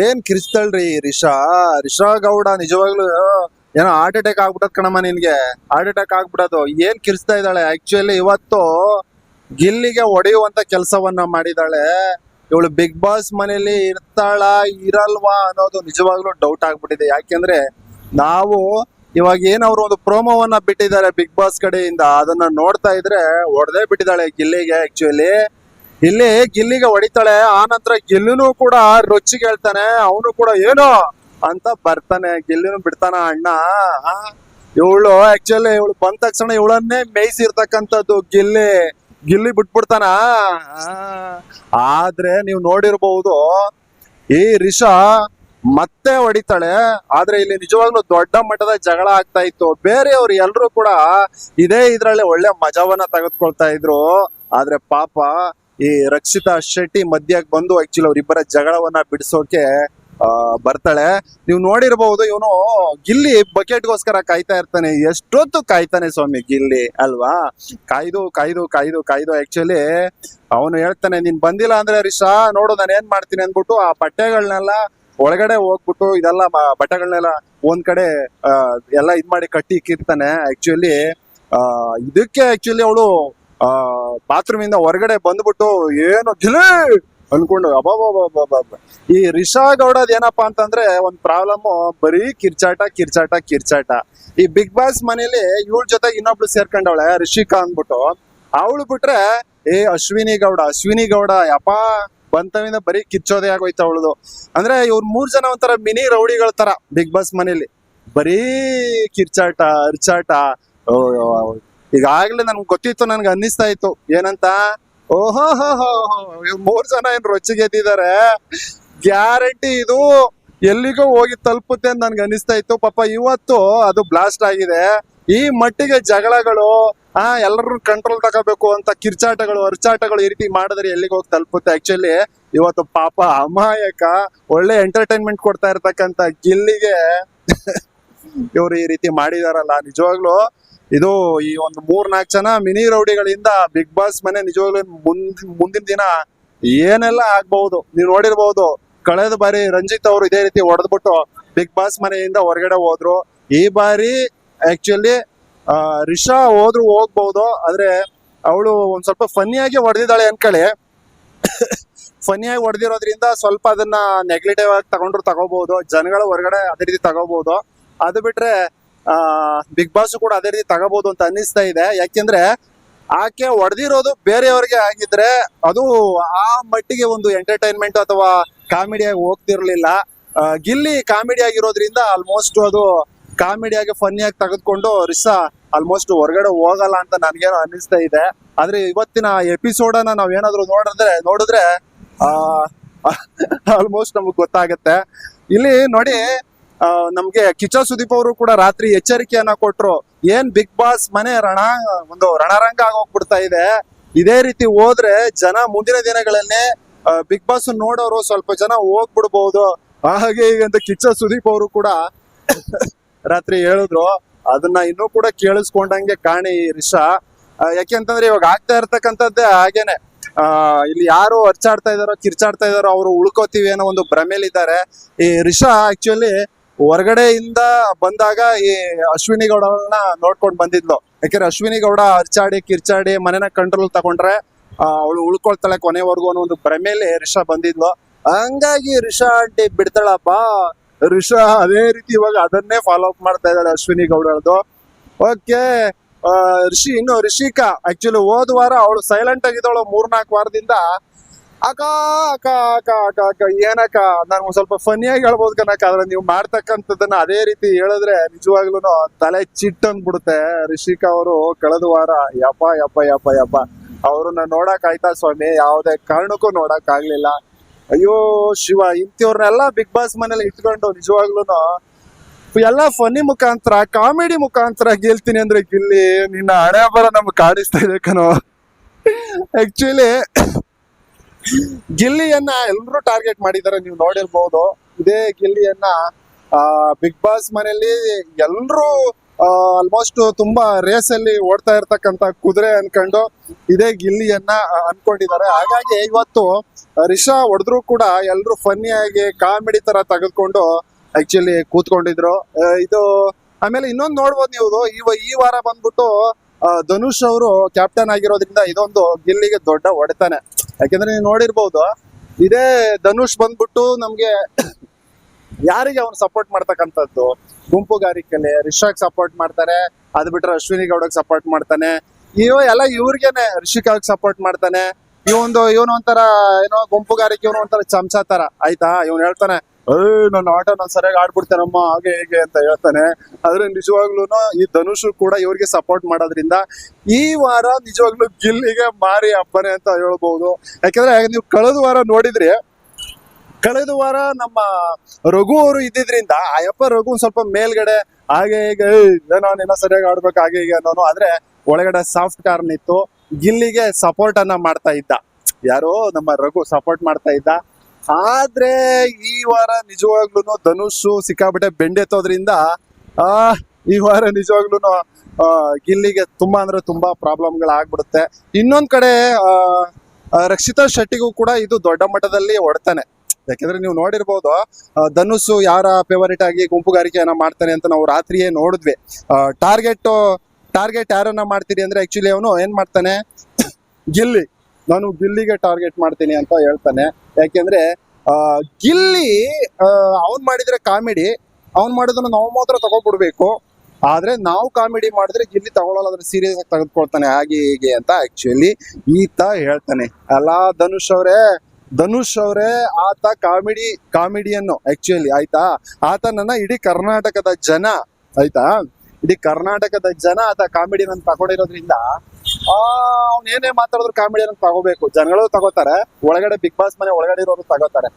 ಏನ್ ಕಿರಿಸ್ತಾಳ್ರಿ ರಿಷಾ? ರಿಷಾ ಗೌಡ, ನಿಜವಾಗ್ಲು ಏನೋ ಹಾರ್ಟ್ ಅಟ್ಯಾಕ್ ಆಗ್ಬಿಟ್ಟದ್ ಕಣಮ್ಮ ನಿನ್ಗೆ. ಹಾರ್ಟ್ ಅಟ್ಯಾಕ್ ಆಗ್ಬಿಡೋದು ಏನ್ ಕಿರಿಸ್ತಾ ಇದ್ದಾಳೆ? ಆಕ್ಚುಲಿ ಇವತ್ತು ಗಿಲ್ಲಿಗೆ ಹೊಡೆಯುವಂತ ಕೆಲಸವನ್ನ ಮಾಡಿದಾಳೆ. ಇವಳು ಬಿಗ್ ಬಾಸ್ ಮನೇಲಿ ಇರ್ತಾಳ, ಇರಲ್ವಾ ಅನ್ನೋದು ನಿಜವಾಗ್ಲೂ ಡೌಟ್ ಆಗ್ಬಿಟ್ಟಿದೆ. ಯಾಕೆಂದ್ರೆ ನಾವು ಇವಾಗ ಏನ್ ಅವ್ರು ಒಂದು ಪ್ರೋಮೋವನ್ನ ಬಿಟ್ಟಿದ್ದಾರೆ ಬಿಗ್ ಬಾಸ್ ಕಡೆಯಿಂದ, ಅದನ್ನ ನೋಡ್ತಾ ಇದ್ರೆ ಹೊಡೆದೇ ಬಿಟ್ಟಿದ್ದಾಳೆ ಗಿಲ್ಲಿಗೆ ಆಕ್ಚುಲಿ ಇಲ್ಲಿ ಗಿಲ್ಲಿಗೆ ಹೊಡಿತಾಳೆ, ಆ ನಂತರ ಗಿಲ್ಲಿನೂ ಕೂಡ ರೊಚ್ಚಿಗೆ ಹೇಳ್ತಾನೆ, ಅವನು ಕೂಡ ಏನು ಅಂತ ಬರ್ತಾನೆ, ಗಿಲ್ಲಿನೂ ಬಿಡ್ತಾನ ಅಣ್ಣ. ಇವಳು ಆಕ್ಚುಲಿ ಇವಳು ಬಂದ ತಕ್ಷಣ ಇವಳನ್ನೇ ಮೇಯಿಸಿರ್ತಕ್ಕಂಥದ್ದು ಗಿಲ್ಲಿ. ಗಿಲ್ಲಿ ಬಿಟ್ಬಿಡ್ತಾನ? ಆದ್ರೆ ನೀವು ನೋಡಿರ್ಬಹುದು ಈ ರಿಷಾ ಮತ್ತೆ ಹೊಡಿತಾಳೆ. ಆದ್ರೆ ಇಲ್ಲಿ ನಿಜವಾಗ್ಲೂ ದೊಡ್ಡ ಮಟ್ಟದ ಜಗಳ ಆಗ್ತಾ ಇತ್ತು. ಬೇರೆಯವ್ರು ಎಲ್ರು ಕೂಡ ಇದೇ ಇದ್ರಲ್ಲಿ ಒಳ್ಳೆ ಮಜಾವನ್ನ ತೆಗೆದುಕೊಳ್ತಾ ಇದ್ರು. ಆದ್ರೆ ಪಾಪ ಈ ರಕ್ಷಿತಾ ಶೆಟ್ಟಿ ಮಧ್ಯಕ್ಕೆ ಬಂದು ಆಕ್ಚುಲಿ ಅವರಿಬ್ಬರ ಜಗಳವನ್ನ ಬಿಡಿಸೋಕೆ ಆ, ಬರ್ತಾಳೆ. ನೀವು ನೋಡಿರ್ಬಹುದು ಇವನು ಗಿಲ್ಲಿ ಬಕೆಟ್ಗೋಸ್ಕರ ಕಾಯ್ತಾ ಇರ್ತಾನೆ. ಎಷ್ಟೊತ್ತು ಕಾಯ್ತಾನೆ ಸ್ವಾಮಿ ಗಿಲ್ಲಿ ಅಲ್ವಾ? ಕಾಯ್ದು ಕಾಯ್ದು ಕಾಯ್ದು ಕಾಯ್ದು ಆಕ್ಚುಲಿ ಅವನು ಹೇಳ್ತಾನೆ ನೀನ್ ಬಂದಿಲ್ಲ ಅಂದ್ರೆ ರಿಷಾ ನೋಡು ನಾನು ಏನ್ ಮಾಡ್ತೀನಿ ಅಂದ್ಬಿಟ್ಟು ಆ ಬಟ್ಟೆಗಳನ್ನೆಲ್ಲ ಒಳಗಡೆ ಹೋಗ್ಬಿಟ್ಟು ಇದೆಲ್ಲ ಬಟ್ಟೆಗಳನ್ನೆಲ್ಲ ಒಂದ್ ಕಡೆ ಆ, ಎಲ್ಲ ಇದ್ ಮಾಡಿ ಕಟ್ಟಿ ಇಕ್ಕಿರ್ತಾನೆ. ಆಕ್ಚುಲಿ ಇದಕ್ಕೆ ಆಕ್ಚುಲಿ ಅವಳು ಬಾತ್ರೂಮ್ ಇಂದ ಹೊರಗಡೆ ಬಂದ್ಬಿಟ್ಟು ಏನು ಗಿಲಿ ಅನ್ಕೊಂಡು ಅಬಾಬಾಬಾ ಈ ರಿಷಾ ಗೌಡ ಏನಪ್ಪಾ ಅಂತಂದ್ರೆ ಒಂದ್ ಪ್ರಾಬ್ಲಮ್ ಬರೀ ಕಿರ್ಚಾಟ ಕಿರ್ಚಾಟ ಕಿರ್ಚಾಟ. ಈ ಬಿಗ್ ಬಾಸ್ ಮನೇಲಿ ಇವಳ ಜೊತೆ ಇನ್ನೊಬ್ಳು ಸೇರ್ಕೊಂಡವಳೆ ರಿಷಿಕಾ ಅಂದ್ಬಿಟ್ಟು ಅವಳು ಬಿಟ್ರೆ ಏ ಅಶ್ವಿನಿ ಗೌಡ ಅಶ್ವಿನಿ ಗೌಡ ಯಪ್ಪ ಬಂತವಿಂದ ಬರೀ ಕಿಚ್ಚೋದೇ ಆಗೋಯ್ತು ಅವಳದು. ಅಂದ್ರೆ ಇವ್ರ ಮೂರ್ ಜನ ಒಂಥರ ಮಿನಿ ರೌಡಿಗಳ ತರ ಬಿಗ್ ಬಾಸ್ ಮನೇಲಿ ಬರೀ ಕಿರ್ಚಾಟ, ಅರ್ಚಾಟ. ಈಗಾಗ್ಲೇ ನನ್ಗೆ ಗೊತ್ತಿತ್ತು, ನನ್ಗೆ ಅನ್ನಿಸ್ತಾ ಇತ್ತು. ಏನಂತ? ಓಹೋ, ಹೋ ಮೂರ್ ಜನ ಏನ್ ರೊಚ್ಚಿಗೆದ್ದಿದ್ದಾರೆ ಗ್ಯಾರಂಟಿ ಇದು. ಎಲ್ಲಿಗೂ ಹೋಗಿ ತಲುಪುತ್ತೆ ಅಂತ ನನ್ಗೆ ಅನ್ನಿಸ್ತಾ ಇತ್ತು. ಪಾಪ ಇವತ್ತು ಅದು ಬ್ಲಾಸ್ಟ್ ಆಗಿದೆ. ಈ ಮಟ್ಟಿಗೆ ಜಗಳಗಳು ಆ ಎಲ್ಲರೂ ಕಂಟ್ರೋಲ್ ತಗೋಬೇಕು ಅಂತ ಕಿರ್ಚಾಟಗಳು, ಅರ್ಚಾಟಗಳು ಈ ರೀತಿ ಮಾಡಿದ್ರೆ ಎಲ್ಲಿಗೆ ಹೋಗಿ ತಲುಪುತ್ತೆ? ಆಕ್ಚುಲಿ ಇವತ್ತು ಪಾಪ ಅಮಾಯಕ, ಒಳ್ಳೆ ಎಂಟರ್ಟೈನ್ಮೆಂಟ್ ಕೊಡ್ತಾ ಇರ್ತಕ್ಕಂತ ಗಿಲ್ಲಿಗೆ ಇವ್ರು ಈ ರೀತಿ ಮಾಡಿದಾರಲ್ಲ, ನಿಜವಾಗ್ಲು. ಇದು ಈ ಒಂದು ಮೂರ್ ನಾಲ್ಕು ಜನ ಮಿನಿ ರೌಡಿಗಳಿಂದ ಬಿಗ್ ಬಾಸ್ ಮನೆ ನಿಜವಾಗ್ಲೂ ಮುಂದ್, ಮುಂದಿನ ದಿನ ಏನೆಲ್ಲ ಆಗ್ಬಹುದು, ನೀವು ನೋಡಿರ್ಬಹುದು ಕಳೆದ ಬಾರಿ ರಂಜಿತ್ ಅವರು ಇದೇ ರೀತಿ ಹೊಡೆದ್ಬಿಟ್ಟು ಬಿಗ್ ಬಾಸ್ ಮನೆಯಿಂದ ಹೊರಗಡೆ ಹೋದ್ರು. ಈ ಬಾರಿ ಆಕ್ಚುಲಿ ರಿಷಾ ಹೋದ್ರು ಹೋಗ್ಬಹುದು ಆದ್ರೆ ಅವಳು ಒಂದ್ ಸ್ವಲ್ಪ ಫನ್ನಿಯಾಗಿ ಹೊಡೆದಿದ್ದಾಳೆ ಅನ್ಕೊಳ್ಳಿ ಫನ್ನಿಯಾಗಿ ಹೊಡೆದಿರೋದ್ರಿಂದ ಸ್ವಲ್ಪ ಅದನ್ನ ನೆಗ್ಲೆಟಿವ್ ಆಗಿ ತಗೊಂಡ್ರು ತಗೋಬಹುದು ಜನಗಳ ಹೊರಗಡೆ ಅದೇ ರೀತಿ ತಗೋಬಹುದು ಅದು ಬಿಟ್ರೆ, ಆ ಬಿಗ್ ಬಾಸ್ ಕೂಡ ಅದೇ ರೀತಿ ತಗೋಬಹುದು ಅಂತ ಅನ್ನಿಸ್ತಾ ಇದೆ. ಯಾಕೆಂದ್ರೆ ಆಕೆ ಹೊಡೆದಿರೋದು ಬೇರೆಯವ್ರಿಗೆ ಆಗಿದ್ರೆ ಅದು ಆ ಮಟ್ಟಿಗೆ ಒಂದು ಎಂಟರ್ಟೈನ್ಮೆಂಟ್ ಅಥವಾ ಕಾಮಿಡಿಯಾಗಿ ಹೋಗ್ತಿರ್ಲಿಲ್ಲ. ಗಿಲ್ಲಿ ಕಾಮಿಡಿ ಆಗಿರೋದ್ರಿಂದ ಆಲ್ಮೋಸ್ಟ್ ಅದು ಕಾಮಿಡಿಯಾಗಿ ಫನ್ನಿಯಾಗಿ ತೆಗೆದುಕೊಂಡು ರಿಸಾ ಆಲ್ಮೋಸ್ಟ್ ಹೊರಗಡೆ ಹೋಗಲ್ಲ ಅಂತ ನನಗೇನೋ ಅನ್ನಿಸ್ತಾ ಇದೆ. ಆದ್ರೆ ಇವತ್ತಿನ ಎಪಿಸೋಡ್ ಅನ್ನ ನಾವ್ ಏನಾದ್ರು ನೋಡಿದ್ರೆ ನೋಡಿದ್ರೆ, ಆ ಆಲ್ಮೋಸ್ಟ್ ನಮಗ್ ಗೊತ್ತಾಗತ್ತೆ. ಇಲ್ಲಿ ನೋಡಿ ನಮ್ಗೆ ಕಿಚ್ಚ ಸುದೀಪ್ ಅವರು ಕೂಡ ರಾತ್ರಿ ಎಚ್ಚರಿಕೆಯನ್ನ ಕೊಟ್ರು. ಏನ್ ಬಿಗ್ ಬಾಸ್ ಮನೆ ರಣ, ಒಂದು ರಣರಂಗ ಆಗೋಗ್ಬಿಡ್ತಾ ಇದೆ. ಇದೇ ರೀತಿ ಹೋದ್ರೆ ಜನ ಮುಂದಿನ ದಿನಗಳಲ್ಲಿ ಬಿಗ್ ಬಾಸ್ ನೋಡೋರು ಸ್ವಲ್ಪ ಜನ ಹೋಗ್ಬಿಡ್ಬಹುದು ಹಾಗೆ ಈಗ ಅಂತ ಕಿಚ್ಚ ಸುದೀಪ್ ಅವರು ಕೂಡ ರಾತ್ರಿ ಹೇಳಿದ್ರು. ಅದನ್ನ ಇನ್ನೂ ಕೂಡ ಕೇಳಿಸ್ಕೊಂಡಂಗೆ ಕಾಣಿ ರಿಷಾ. ಯಾಕೆಂತಂದ್ರೆ ಇವಾಗ ಆಗ್ತಾ ಇರ್ತಕ್ಕಂಥದ್ದೇ ಹಾಗೇನೆ. ಆ, ಇಲ್ಲಿ ಯಾರು ಅರ್ಚಾಡ್ತಾ ಇದಾರೋ, ಕಿರ್ಚಾಡ್ತಾ ಇದಾರೋ, ಅವರು ಉಳ್ಕೋತೀವಿ ಅನ್ನೋ ಒಂದು ಭ್ರಮೆಲಿದ್ದಾರೆ. ಈ ರಿಷಾ ಆಕ್ಚುಲಿ ಹೊರಗಡೆಯಿಂದ ಬಂದಾಗ ಈ ಅಶ್ವಿನಿ ಗೌಡರನ್ನ ನೋಡ್ಕೊಂಡ್ ಬಂದಿದ್ಲು. ಯಾಕಂದ್ರೆ ಅಶ್ವಿನಿ ಗೌಡ ಅರ್ಚಾಡಿ, ಕಿರ್ಚಾಡಿ ಮನೆನ ಕಂಟ್ರೋಲ್ ತಗೊಂಡ್ರೆ ಅವಳು ಉಳ್ಕೊಳ್ತಾಳೆ ಕೊನೆವರೆಗೂ ಅನ್ನೋ ಒಂದು ಭ್ರಮೇಲಿ ರಿಷಾ ಬಂದಿದ್ಲು. ಹಂಗಾಗಿ ರಿಷಾ ಆಂಟಿ ಬಿಡ್ತಾಳಪ್ಪ. ರಿಷಾ ಅದೇ ರೀತಿ ಇವಾಗ ಅದನ್ನೇ ಫಾಲೋ ಅಪ್ ಮಾಡ್ತಾ ಇದ್ದಾಳೆ ಅಶ್ವಿನಿ ಗೌಡರದು ಓಕೆ ರಿಷಿ, ಇನ್ನು ರಿಷಿಕಾ ಆಕ್ಚುಲಿ ಹೋದ ವಾರ ಅವಳು ಸೈಲೆಂಟ್ ಆಗಿದ್ದವಳು ಮೂರ್ನಾಲ್ಕು ವಾರದಿಂದ. ಅಕ್ಕ ಅಕ್ಕ ಅಕ್ಕ ಅಕ್ಕ ಅಕ್ಕ, ಏನಕ್ಕ? ನಾನು ಸ್ವಲ್ಪ ಫನಿಯಾಗಿ ಹೇಳ್ಬೋದು ಕನಕ ಆದ್ರೆ ನೀವು ಮಾಡ್ತಕ್ಕಂಥದ್ದನ್ನ ಅದೇ ರೀತಿ ಹೇಳಿದ್ರೆ ನಿಜವಾಗ್ಲೂ ತಲೆ ಚಿಟ್ ಅಂದ್ಬಿಡುತ್ತೆ. ರಿಷಿಕಾ ಅವರು ಕಳೆದ ವಾರ, ಯಪ್ಪ ಯಪ್ಪ ಯಪ್ಪ ಯಪ್ಪ. ಅವ್ರನ್ನ ನೋಡಕ್ ಆಯ್ತಾ ಸ್ವಾಮಿ? ಯಾವುದೇ ಕಾರಣಕ್ಕೂ ನೋಡಕ್ ಆಗ್ಲಿಲ್ಲ. ಅಯ್ಯೋ ಶಿವ, ಇಂಥವ್ರನ್ನೆಲ್ಲ ಬಿಗ್ ಬಾಸ್ ಮನೇಲಿ ಇಟ್ಕೊಂಡು ನಿಜವಾಗ್ಲೂ ಎಲ್ಲ ಫನಿ ಮುಖಾಂತರ ಕಾಮಿಡಿ ಮುಖಾಂತರ ಗೆಲ್ತೀನಿ ಅಂದ್ರೆ ಗಿಲ್ಲಿ ನಿನ್ನ ಹಣೆ ಬರ ನಮ್ಗೆ ಕಾಣಿಸ್ತಾ ಇದೆ ಕಣೋ. ಆಕ್ಚುಲಿ ಗಿಲ್ಲಿಯನ್ನ ಎಲ್ಲರೂ ಟಾರ್ಗೆಟ್ ಮಾಡಿದ್ದಾರೆ, ನೀವು ನೋಡಿರ್ಬೋದು. ಇದೇ ಗಿಲ್ಲಿಯನ್ನ, ಆ ಬಿಗ್ ಬಾಸ್ ಮನೆಯಲ್ಲಿ ಎಲ್ಲರೂ ಆಲ್ಮೋಸ್ಟ್ ತುಂಬಾ ರೇಸ್ ಅಲ್ಲಿ ಓಡ್ತಾ ಇರ್ತಕ್ಕಂತ ಕುದುರೆ ಅನ್ಕೊಂಡು ಇದೇ ಗಿಲ್ಲಿಯನ್ನ ಅನ್ಕೊಂಡಿದ್ದಾರೆ. ಹಾಗಾಗಿ ಇವತ್ತು ರಿಷಾ ಹೊಡೆದ್ರು ಕೂಡ ಎಲ್ರು ಫನ್ನಿಯಾಗಿ ಕಾಮಿಡಿ ತರ ತೆಗೆದುಕೊಂಡು ಆಕ್ಚುಲಿ ಕೂತ್ಕೊಂಡಿದ್ರು. ಇದು ಆಮೇಲೆ ಇನ್ನೊಂದು ನೋಡ್ಬೋದು ನೀವು. ಇವ, ಈ ವಾರ ಬಂದ್ಬಿಟ್ಟು ಧನುಷ್ ಅವರು ಕ್ಯಾಪ್ಟನ್ ಆಗಿರೋದ್ರಿಂದ ಇದೊಂದು ಗಿಲ್ಲಿಗೆ ದೊಡ್ಡ ಹೊಡೆತಾನೆ. ಯಾಕೆಂದ್ರೆ ನೀವು ನೋಡಿರ್ಬೋದು, ಇದೇ ಧನುಷ್ ಬಂದ್ಬಿಟ್ಟು ನಮ್ಗೆ ಯಾರಿಗೆ ಅವ್ನು ಸಪೋರ್ಟ್ ಮಾಡ್ತಕ್ಕಂಥದ್ದು? ಗುಂಪುಗಾರಿಕೆಯಲ್ಲಿ ರಿಷಾಗ್ ಸಪೋರ್ಟ್ ಮಾಡ್ತಾರೆ. ಅದ್ ಬಿಟ್ರೆ ಅಶ್ವಿನಿ ಗೌಡಗ್ ಸಪೋರ್ಟ್ ಮಾಡ್ತಾನೆ. ಇವ ಎಲ್ಲ ಇವ್ರಿಗೇನೆ ರಿಷಿಕಾಗ್ ಸಪೋರ್ಟ್ ಮಾಡ್ತಾನೆ. ಇವೊಂದು ಇವನು ಒಂಥರ ಏನೋ ಗುಂಪುಗಾರಿಕೆ, ಇವನು ಒಂಥರ ಚಮಚ ತರ. ಆಯ್ತಾ? ಇವನು ಹೇಳ್ತಾನೆ ಏಯ್ ನನ್ನ ಆಟ ನಾನು ಸರಿಯಾಗಿ ಆಡ್ಬಿಡ್ತೇನಮ್ಮ, ಹಾಗೆ ಹೇಗೆ ಅಂತ ಹೇಳ್ತಾನೆ. ಆದ್ರೆ ನಿಜವಾಗ್ಲೂ ಈ ಧನುಷ್ ಕೂಡ ಇವ್ರಿಗೆ ಸಪೋರ್ಟ್ ಮಾಡೋದ್ರಿಂದ ಈ ವಾರ ನಿಜವಾಗ್ಲೂ ಗಿಲ್ಲಿಗೆ ಮಾರಿ ಅಪ್ಪನೆ ಅಂತ ಹೇಳ್ಬಹುದು ಯಾಕಂದ್ರೆ ನೀವು ಕಳೆದ ವಾರ ನೋಡಿದ್ರಿ ಕಳೆದ ವಾರ ನಮ್ಮ ರಘು ಅವರು ಇದ್ದಿದ್ರಿಂದ ಆಯಪ್ಪ ರಘು ಸ್ವಲ್ಪ ಮೇಲ್ಗಡೆ ಹಾಗೆ ಈಗ ಏನೋ ನಿನ್ನ ಸರಿಯಾಗಿ ಆಡ್ಬೇಕು, ಹಾಗೆ ಈಗ ಅನ್ನೋನು, ಆದ್ರೆ ಒಳಗಡೆ ಸಾಫ್ಟ್ ಕಾರ್ನ್ ಇತ್ತು. ಗಿಲ್ಲಿಗೆ ಸಪೋರ್ಟ್ ಅನ್ನ ಮಾಡ್ತಾ ಇದ್ದ. ಯಾರೋ ನಮ್ಮ ರಘು ಸಪೋರ್ಟ್ ಮಾಡ್ತಾ ಇದ್ದ. ಆದ್ರೆ ಈ ವಾರ ನಿಜವಾಗ್ಲೂ ಧನುಷ್ ಸಿಕ್ಕಾಬಿಟ್ಟೆ ಬೆಂಡೆತ್ತೋದ್ರಿಂದ ಆ, ಈ ವಾರ ನಿಜವಾಗ್ಲೂ ಗಿಲ್ಲಿಗೆ ತುಂಬಾ ಅಂದ್ರೆ ತುಂಬಾ ಪ್ರಾಬ್ಲಮ್ಗಳು ಆಗ್ಬಿಡುತ್ತೆ ಇನ್ನೊಂದ್ ಕಡೆ ರಕ್ಷಿತಾ ಶೆಟ್ಟಿಗೂ ಕೂಡ ಇದು ದೊಡ್ಡ ಮಟ್ಟದಲ್ಲಿ ಹೊಡ್ತಾನೆ. ಯಾಕಂದ್ರೆ ನೀವು ನೋಡಿರ್ಬೋದು ಧನುಷ್ ಯಾರ ಫೇವರಿಟ್ ಆಗಿ ಗುಂಪುಗಾರಿಕೆಯನ್ನ ಮಾಡ್ತಾನೆ ಅಂತ ನಾವು ರಾತ್ರಿಯೇ ನೋಡಿದ್ವಿ. ಟಾರ್ಗೆಟ್ ಟಾರ್ಗೆಟ್ ಯಾರನ್ನ ಮಾಡ್ತೀರಿ ಅಂದ್ರೆ ಆಕ್ಚುಲಿ ಅವನು ಏನ್ ಮಾಡ್ತಾನೆ? ಗಿಲ್ಲಿ. ನಾನು ಗಿಲ್ಲಿಗೆ ಟಾರ್ಗೆಟ್ ಮಾಡ್ತೀನಿ ಅಂತ ಹೇಳ್ತಾನೆ. ಯಾಕೆಂದ್ರೆ ಗಿಲ್ಲಿ ಅವ್ನ್ ಮಾಡಿದ್ರೆ ಕಾಮಿಡಿ. ಅವ್ನ್ ಮಾಡಿದ್ರೆ ನಾವು ಮಾತ್ರ ತಗೋಬಿಡ್ಬೇಕು. ಆದ್ರೆ ನಾವು ಕಾಮಿಡಿ ಮಾಡಿದ್ರೆ ಗಿಲ್ಲಿ ತಗೊಳ್ಳಲ್ಲ ಅದ್ರ ಸೀರಿಯಸ್ ಆಗಿ ತೆಗೆದುಕೊಳ್ತಾನೆ. ಹಾಗೆ ಹೀಗೆ ಅಂತ ಆಕ್ಚುಲಿ ಈತ ಹೇಳ್ತಾನೆ. ಅಲ್ಲ ಧನುಷ್ ಅವರೇ ಧನುಷ್ ಅವರೇ ಆತ ಕಾಮಿಡಿ, ಕಾಮಿಡಿಯನ್ನು ಆಕ್ಚುಲಿ ಆಯ್ತಾ? ಆತನನ್ನ ಇಡೀ ಕರ್ನಾಟಕದ ಜನ, ಆಯ್ತಾ? ಇಡೀ ಕರ್ನಾಟಕದ ಜನ ಆತ ಕಾಮಿಡಿ ನನ್ ತಗೊಂಡಿರೋದ್ರಿಂದ, ಆ, ಅವ್ನ್ ಏನೇ ಮಾತಾಡಿದ್ರು ಕಾಮಿಡಿಯನ್ ತಗೋಬೇಕು. ಜನಗಳು ತಗೋತಾರೆ, ಒಳಗಡೆ ಬಿಗ್ ಬಾಸ್ ಮನೆ ಒಳಗಡೆ ಇರೋರು ತಗೋತಾರೆ.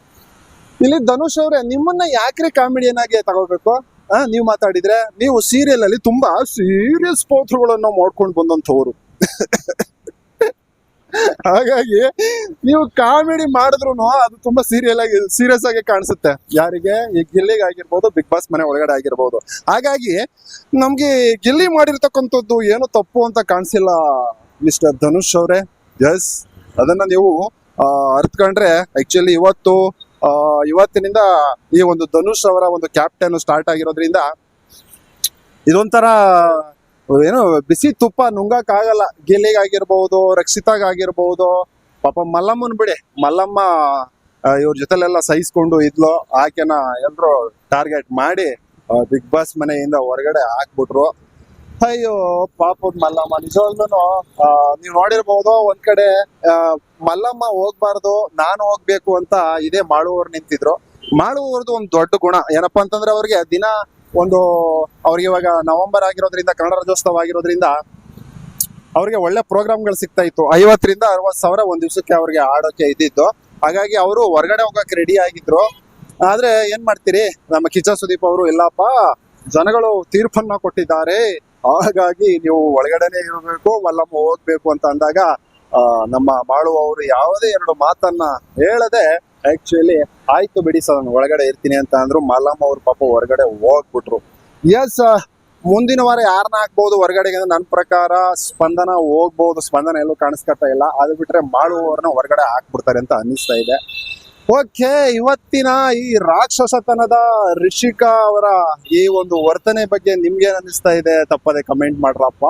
ಇಲ್ಲಿ ಧನುಷ್ ಅವರೇ, ನಿಮ್ಮನ್ನ ಯಾಕ್ರಿ ಕಾಮಿಡಿಯನ್ ಆಗಿ ತಗೋಬೇಕು? ಆ, ನೀವು ಮಾತಾಡಿದ್ರೆ, ನೀವು ಸೀರಿಯಲ್ ಅಲ್ಲಿ ತುಂಬಾ ಸೀರಿಯಸ್ ಪಾತ್ರಗಳನ್ನು ಮಾಡ್ಕೊಂಡು ಬಂದಂತವ್ರು ಹಾಗಾಗಿ ನೀವು ಕಾಮಿಡಿ ಮಾಡಿದ್ರು ಅದು ತುಂಬಾ ಸೀರಿಯಲ್ ಆಗಿ ಸೀರಿಯಸ್ ಆಗಿ ಕಾಣಿಸುತ್ತೆ. ಯಾರಿಗೆ? ಈ ಗಿಲ್ಲಿಗೆ ಆಗಿರ್ಬೋದು ಬಿಗ್ ಬಾಸ್ ಮನೆ ಒಳಗಡೆ ಆಗಿರ್ಬೋದು. ಹಾಗಾಗಿ ನಮ್ಗೆ ಗಿಲ್ಲಿ ಮಾಡಿರ್ತಕ್ಕಂಥದ್ದು ಏನು ತಪ್ಪು ಅಂತ ಕಾಣಿಸಿಲ್ಲ ಮಿಸ್ಟರ್ ಧನುಷ್ ಅವರೇ. ಎಸ್ ಅದನ್ನ ನೀವು ಅರ್ತ್ಕೊಂಡ್ರೆ ಆಕ್ಚುಲಿ ಇವತ್ತು ಇವತ್ತಿನಿಂದ ಈ ಒಂದು ಧನುಷ್ ಅವರ ಒಂದು ಕ್ಯಾಪ್ಟನ್ ಸ್ಟಾರ್ಟ್ ಆಗಿರೋದ್ರಿಂದ ಇದೊಂಥರ ಏನು ಬಿಸಿ ತುಪ್ಪ ನುಂಗಕ್ ಆಗಲ್ಲ ಗಿಲ್ಲಿಗಾಗಿರ್ಬಹುದು ರಕ್ಷಿತಾಗಿರ್ಬಹುದು ಪಾಪ ಮಲ್ಲಮ್ಮನ್ ಬಿಡಿ. ಮಲ್ಲಮ್ಮ ಇವ್ರ ಜೊತೆಲೆಲ್ಲ ಸಹಿಸ್ಕೊಂಡು ಇದ್ಲು. ಆಕೆನ ಎಲ್ರು ಟಾರ್ಗೆಟ್ ಮಾಡಿ ಬಿಗ್ ಬಾಸ್ ಮನೆಯಿಂದ ಹೊರಗಡೆ ಹಾಕ್ಬಿಟ್ರು. ಅಯ್ಯೋ ಪಾಪ ಮಲ್ಲಮ್ಮ. ನಿಜವಾಗ್ಲೂ ನೀವು ನೋಡಿರ್ಬಹುದು ಒಂದ್ ಕಡೆ ಮಲ್ಲಮ್ಮ ಹೋಗ್ಬಾರ್ದು, ನಾನು ಹೋಗ್ಬೇಕು ಅಂತ ಇದೇ ಮಾಡುವವ್ರು ನಿಂತಿದ್ರು. ಮಾಡುವವ್ರದ್ದು ಒಂದ್ ದೊಡ್ಡ ಗುಣ. ಏನಪ್ಪಾ ಅಂತಂದ್ರೆ ಅವ್ರಿಗೆ ದಿನ ಒಂದು ಅವ್ರಿಗೆ ಇವಾಗ ನವೆಂಬರ್ ಆಗಿರೋದ್ರಿಂದ, ಕನ್ನಡ ರಾಜ್ಯೋತ್ಸವ ಆಗಿರೋದ್ರಿಂದ ಅವ್ರಿಗೆ ಒಳ್ಳೆ ಪ್ರೋಗ್ರಾಮ್ಗಳು ಸಿಗ್ತಾ ಇತ್ತು. ಐವತ್ತರಿಂದ ಅರವತ್ತು ಸಾವಿರ ಒಂದ್ ದಿವಸಕ್ಕೆ ಅವ್ರಿಗೆ ಆಡೋಕೆ ಇದ್ದಿತ್ತು ಹಾಗಾಗಿ ಅವರು ಹೊರಗಡೆ ಹೋಗಕ್ಕೆ ರೆಡಿ ಆಗಿದ್ರು. ಆದ್ರೆ ಏನ್ ಮಾಡ್ತೀರಿ? ನಮ್ಮ ಕಿಚ್ಚ ಸುದೀಪ್ ಅವರು, ಇಲ್ಲಪ್ಪ, ಜನಗಳು ತೀರ್ಪನ್ನ ಕೊಟ್ಟಿದ್ದಾರೆ. ಹಾಗಾಗಿ ನೀವು ಒಳಗಡೆನೆ ಇರಬೇಕು ಮಲ್ಲಮ್ಮ ಹೋಗ್ಬೇಕು ಅಂತ ಅಂದಾಗ ನಮ್ಮ ಮಾಳು ಅವರು ಯಾವುದೇ ಎರಡು ಮಾತನ್ನ ಹೇಳದೆ ಆಕ್ಚುಲಿ ಆಯ್ತು ಬಿಡಿ ಸರ್, ನಾನು ಒಳಗಡೆ ಇರ್ತೀನಿ ಅಂತ ಅಂದ್ರು ಮಲ್ಲಮ್ಮ ಅವ್ರ ಪಾಪ ಹೊರಗಡೆ ಹೋಗ್ಬಿಟ್ರು. ಎಸ್ ಮುಂದಿನ ವಾರ ಯಾರನ್ನ ಹಾಕ್ಬಹುದು ಹೊರಗಡೆಗೆ ಅಂದ್ರೆ ನನ್ನ ಪ್ರಕಾರ ಸ್ಪಂದನ ಹೋಗ್ಬಹುದು ಸ್ಪಂದನ ಎಲ್ಲೂ ಕಾಣಿಸ್ಕೊತಾ ಇಲ್ಲ. ಅದು ಬಿಟ್ರೆ ಮಾಡುವವ್ರನ್ನ ಹೊರಗಡೆ ಹಾಕ್ಬಿಡ್ತಾರೆ ಅಂತ ಅನ್ನಿಸ್ತಾ ಇದೆ. ಓಕೆ ಇವತ್ತಿನ ಈ ರಾಕ್ಷಸತನದ ರಿಷಿಕಾ ಅವರ ಈ ಒಂದು ವರ್ತನೆ ಬಗ್ಗೆ ನಿಮ್ಗೆ ಅನ್ನಿಸ್ತಾ ಇದೆ? ತಪ್ಪದೆ ಕಮೆಂಟ್ ಮಾಡ್ರಪ್ಪ.